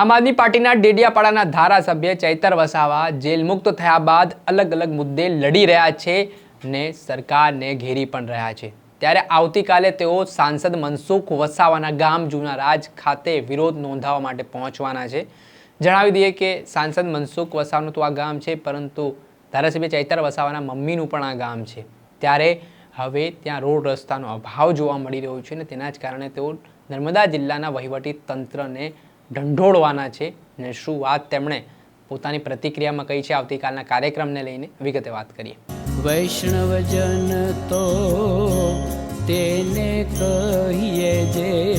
આમ આદમી પાર્ટીના ડેડિયાપાડાના ધારાસભ્ય ચૈતર વસાવા જેલ મુક્ત થયા બાદ અલગ અલગ મુદ્દે લડી રહ્યા છે ને સરકારને ઘેરી પણ રહ્યા છે. ત્યારે આવતીકાલે તેઓ સાંસદ મનસુખ વસાવાના ગામ જૂના રાજ ખાતે વિરોધ નોંધાવવા માટે પહોંચવાના છે. જણાવી દઈએ કે સાંસદ મનસુખ વસાવાનું તો આ ગામ છે, પરંતુ ધારાસભ્ય ચૈતર વસાવાના મમ્મીનું પણ આ ગામ છે. ત્યારે હવે ત્યાં રોડ રસ્તાનો અભાવ જોવા મળી રહ્યો છે ને તેના જ કારણે તેઓ નર્મદા જિલ્લાના વહીવટી તંત્રને ઢંઢોળવાના છે ને શું વાત તેમણે પોતાની પ્રતિક્રિયામાં કહી છે આવતીકાલના કાર્યક્રમને લઈને? વિગતે વાત કરીએ. વૈષ્ણવજન તો તેને કહીએ જે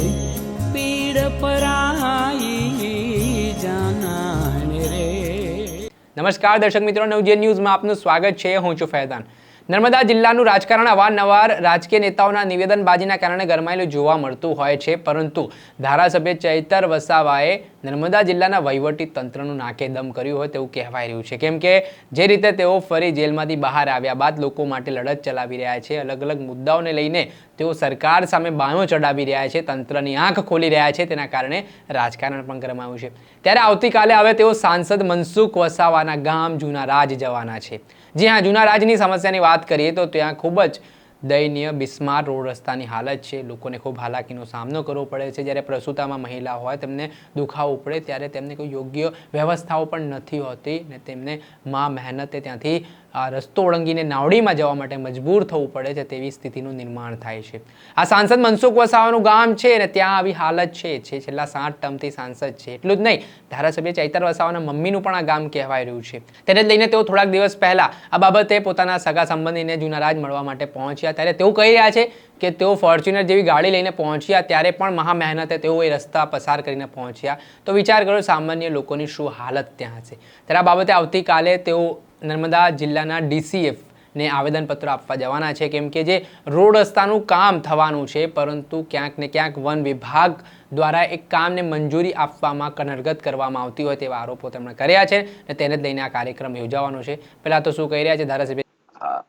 પીડ પરાઈ જાનાને રે. નમસ્કાર દર્શક મિત્રો નવજીવન ન્યૂઝમાં આપનું સ્વાગત છે. હું છું ફૈદાન નર્મદા જિલ્લાનું રાજકારણ અવારનવાર રાજકીય નેતાઓના નિવેદનબાજીના કારણે ગરમાયેલું જોવા મળતું હોય છે. પરંતુ ધારાસભ્ય ચૈતર વસાવાએ નર્મદા જિલ્લાના વહીવટી તંત્રનું નાકે દમ કર્યું હોય તેવું કહેવાય રહ્યું છે. કેમ કે જે રીતે તેઓ ફરી જેલમાંથી બહાર આવ્યા બાદ લોકો માટે લડત ચલાવી રહ્યા છે. અલગ અલગ મુદ્દાઓને લઈને તેઓ સરકાર સામે બાયો ચડાવી રહ્યા છે. તંત્રની આંખ ખોલી રહ્યા છે. તેના કારણે રાજકારણ પણ ગરમાયું છે. ત્યારે આવતીકાલે હવે તેઓ સાંસદ મનસુખ વસાવાના ગામ જૂના રાજ જવાના છે. જી હા, જૂના રાજની સમસ્યાની વાત કરીએ તો ત્યાં ખૂબ જ દયનીય બિસ્માર રોડ રસ્તાની હાલત છે. લોકોને ખૂબ હાલાકીનો સામનો કરવો પડે છે. જ્યારે પ્રસૂતામાં મહિલા હોય, તેમને દુખાવો પડે ત્યારે તેમને કોઈ યોગ્ય વ્યવસ્થાઓ પણ નથી હોતી ને તેમને મા મહેનતે ત્યાંથી આ રસ્તો ઓળંગીને નાવડીમાં જવા માટે મજબૂર થવું પડે છે તેવી સ્થિતિનું નિર્માણ થાય છે. આ સાંસદ મનસુખ વસાવાનું ગામ છે અને ત્યાં આવી હાલત છે. જે છેલ્લા સાત ટર્મથી સાંસદ છે. એટલું જ નહીં, ધારાસભ્ય ચૈતર વસાવાના મમ્મીનું પણ આ ગામ કહેવાય રહ્યું છે. તેને લઈને તેઓ થોડાક દિવસ પહેલા આ બાબતે પોતાના સગા સંબંધીને જૂનારાજ મળવા માટે પહોંચ્યા. ત્યારે તેઓ કહી રહ્યા છે કે તેઓ ફોર્ચ્યુનર જેવી ગાડી લઈને પહોંચ્યા. ત્યારે પણ મહા મહેનતે તેઓ એ રસ્તા પસાર કરીને પહોંચ્યા. તો વિચાર કરો, સામાન્ય લોકોની શું હાલત ત્યાં હશે. ત્યારે આ બાબતે આવતીકાલે તેઓ નર્મદા જિલ્લાના ડીસીએફ ને આવેદનપત્ર આપવા જવાના છે. કેમ કે જે રોડ રસ્તાનું કામ થવાનું છે, પરંતુ ક્યાંક ને ક્યાંક વન વિભાગ દ્વારા એક કામને મંજૂરી આપવામાં કનરગત કરવામાં આવતી હોય તેવા આરોપો તેમણે કર્યા છે અને તેને જ લઈને આ કાર્યક્રમ યોજાવાનો છે. પહેલાં તો શું કહી રહ્યા છે ધારાસભ્ય?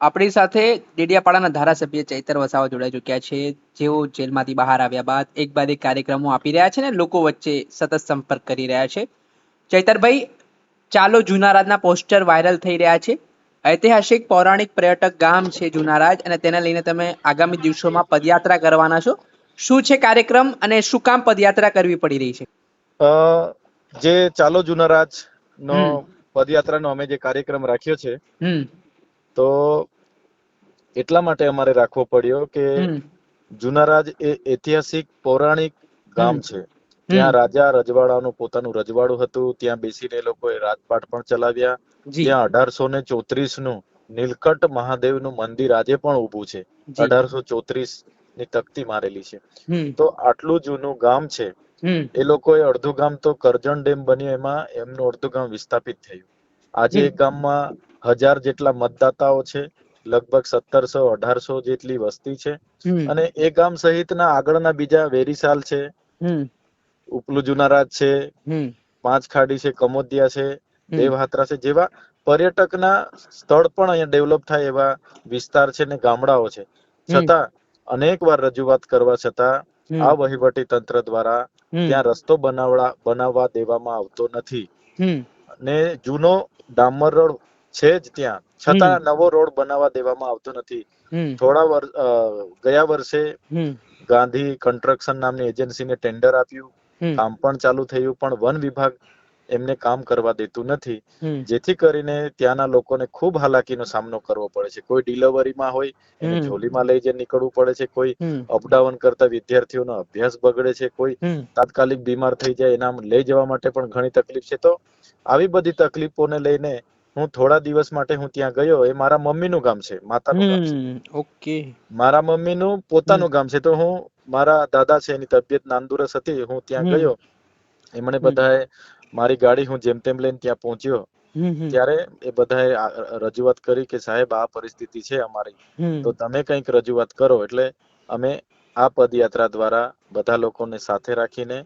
આપણી સાથે ડેડિયાપાડાના ધારાસભ્ય ચૈતર વસાવા જોડાઈ ચૂક્યા છે. જેઓ જેલમાંથી બહાર આવ્યા બાદ એક બાદ એક કાર્યક્રમો આપી રહ્યા છે ને લોકો વચ્ચે સતત સંપર્ક કરી રહ્યા છે. ચૈતરભાઈ ચાલો જુનારાજના પોસ્ટર વાયરલ થઈ રહ્યા છે. ઐતિહાસિક પૌરાણિક પર્યટક ગામ છે જુનારાજ અને તેને લઈને તમે આગામી દિવસોમાં પદયાત્રા કરવાના છો. શું છે કાર્યક્રમ અને શું કામ પદયાત્રા કરવી પડી રહી છે? જે ચાલો જુનારાજ નો. પદયાત્રાનો અમે જે કાર્યક્રમ રાખ્યો છે તો એટલા માટે અમારે રાખવો પડ્યો કે જુનારાજ એ ઐતિહાસિક પૌરાણિક ગામ છે. ત્યાં રાજા રજવાડાનું પોતાનું રજવાડું હતું ત્યાં બેસીને એ લોકોએ રાજપાટ પણ ચલાવ્યા. ત્યાં અઢારસો ને ચોત્રીસનું નીલકંઠ મહાદેવનું મંદિર આજે પણ ઊભું છે. અઢારસો ચોત્રીસની તકતી મારેલી છે. તો આટલું જૂનું ગામ છે એ લોકોએ અડધું ગામ તો કરજણ ડેમ બન્યો એમાં એમનું અડધું ગામ વિસ્થાપિત થયું. આજે એ ગામમાં હજાર જેટલા મતદાતાઓ છે લગભગ સત્તરસો અઢારસો જેટલી વસ્તી છે. અને એ ગામ સહિતના આગળના બીજા વેરીસાલ છે. ઉપલું જુનારાજ છે પાંચ ખાડી છે કમોદિયા છે. દેવહાત્રા છે જેવા પર્યટકના સ્થળ પણ અહીંયા ડેવલપ થાય એવા વિસ્તાર છે ને ગામડાઓ છે. છતાં અનેક વાર રજૂઆત કરવા છતાં આ વહીવટી તંત્ર દ્વારા ત્યાં રસ્તો બનાવડા બનાવવા દેવામાં આવતો નથી. ને જૂનો ડામર રોડ છે જ ત્યાં. છતાં નવો રોડ બનાવવા દેવામાં આવતો નથી. થોડા વર્ષ ગયા વર્ષે ગાંધી કન્સ્ટ્રક્શન નામની એજન્સીને ટેન્ડર આપ્યું. કામ પણ ચાલુ થયું પણ વન વિભાગ એમને કામ કરવા દેતું નથી. જેથી કરીને ત્યાંના લોકોને ખૂબ હાલાકીનો સામનો કરવો પડે છે. કોઈ ડિલિવરીમાં હોય એને ઝોલીમાં લઈ જઈને નીકળવું પડે છે. કોઈ અપડાઉન કરતા વિદ્યાર્થીઓનો અભ્યાસ બગડે છે. કોઈ તાત્કાલિક બીમાર થઈ જાય એના લઈ જવા માટે પણ ઘણી તકલીફ છે. તો આવી બધી તકલીફોને લઈને હું થોડા દિવસ માટે હું ત્યાં ગયો. એ મારા મમ્મીનું ગામ છે માતાનું ગામ છે. ઓકે. મારા મમ્મીનું પોતાનું ગામ છે. તો હું મારા દાદા છે એની તબિયત નાંદુરસ્ત હતી હું ત્યાં ગયો. એમણે બધાએ મારી ગાડી હું જેમ તેમ લઈને ત્યાં પહોંચ્યો. ત્યારે એ બધાએ રજૂઆત કરી કે સાહેબ આ પરિસ્થિતિ છે અમારી. તો તમે કંઈક રજૂઆત કરો. એટલે અમે આ પદયાત્રા દ્વારા બધા લોકોને સાથે રાખીને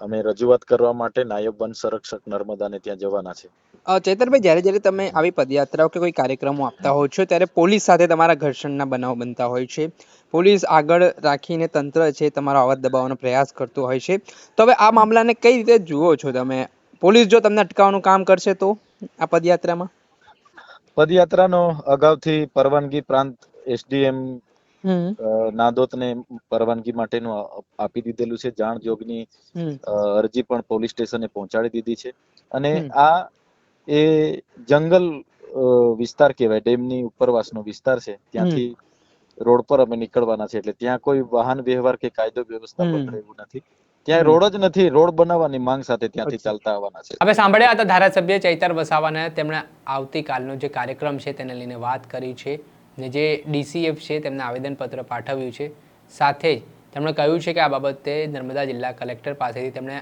અમે રજૂઆત કરવા માટે નાયબ વન સંરક્ષક નર્મદાને ત્યાં જવાના છે. અ, જ્યારે જ્યારે તમે આવી પદયાત્રાઓ કે કોઈ કાર્યક્રમો આપતા હો છો ત્યારે પોલીસ સાથે તમારા ઘર્ષણના બનાવ બનતા હોય છે. પોલીસ આગળ રાખીને તંત્ર છે તમારો અવાજ દબાવવાનો પ્રયાસ કરતું હોય છે. તો હવે આ મામલાને કઈ રીતે જુઓ છો તમે? પોલીસ જો તમને અટકાવવાનું કામ કરશે તો આ પદયાત્રામાં? પદયાત્રાનો અગાઉથી પરવાનગી પ્રાંત એસડીએમ હમ. નાદોદને પરવાનગી માટેનું આપી દીધેલું છે. જાણ જોગની અરજી પણ પોલીસ સ્ટેશને પહોંચાડી દીધી છે. અને આ એ જંગલ વિસ્તાર કહેવાય ડેમની ઉપરવાસનો વિસ્તાર છે. ત્યાંથી રોડ પર અમે નીકળવાના છે. એટલે ત્યાં કોઈ વાહન વ્યવહાર કે કાયદો વ્યવસ્થા પણ એવું નથી. ત્યાં રોડ જ નથી. રોડ બનાવવાની માંગ સાથે ત્યાંથી ચાલતા આવવાના છે. હવે સાંભળ્યા હતા ધારાસભ્ય ચૈતર વસાવાના. તેમણે આવતીકાલનો જે કાર્યક્રમ છે તેને લઈને વાત કરી છે. ને જે ડીસીએફ છે તેમને આવેદનપત્ર પાઠવ્યું છે. સાથે જ તેમણે કહ્યું છે કે આ બાબતે નર્મદા જિલ્લા કલેક્ટર પાસેથી તેમણે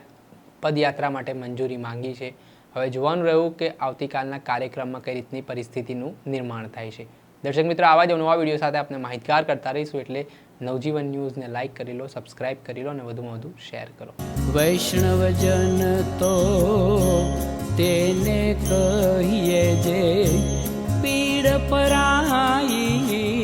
પદયાત્રા માટે મંજૂરી માંગી છે. હવે જોવાનું રહ્યું કે આવતીકાલના કાર્યક્રમમાં કઈ રીતની પરિસ્થિતિનું નિર્માણ થાય છે. દર્શક મિત્રો, આવા જ નવા વીડિયો સાથે આપણે માહિતગાર કરતા રહીશું એટલે નવજીવન ન્યૂઝને લાઇક કરી લો, સબસ્ક્રાઇબ કરી લો અને વધુમાં વધુ શેર કરો. વૈષ્ણવજન તો તેને કહીએ જે પીડ પરાઈ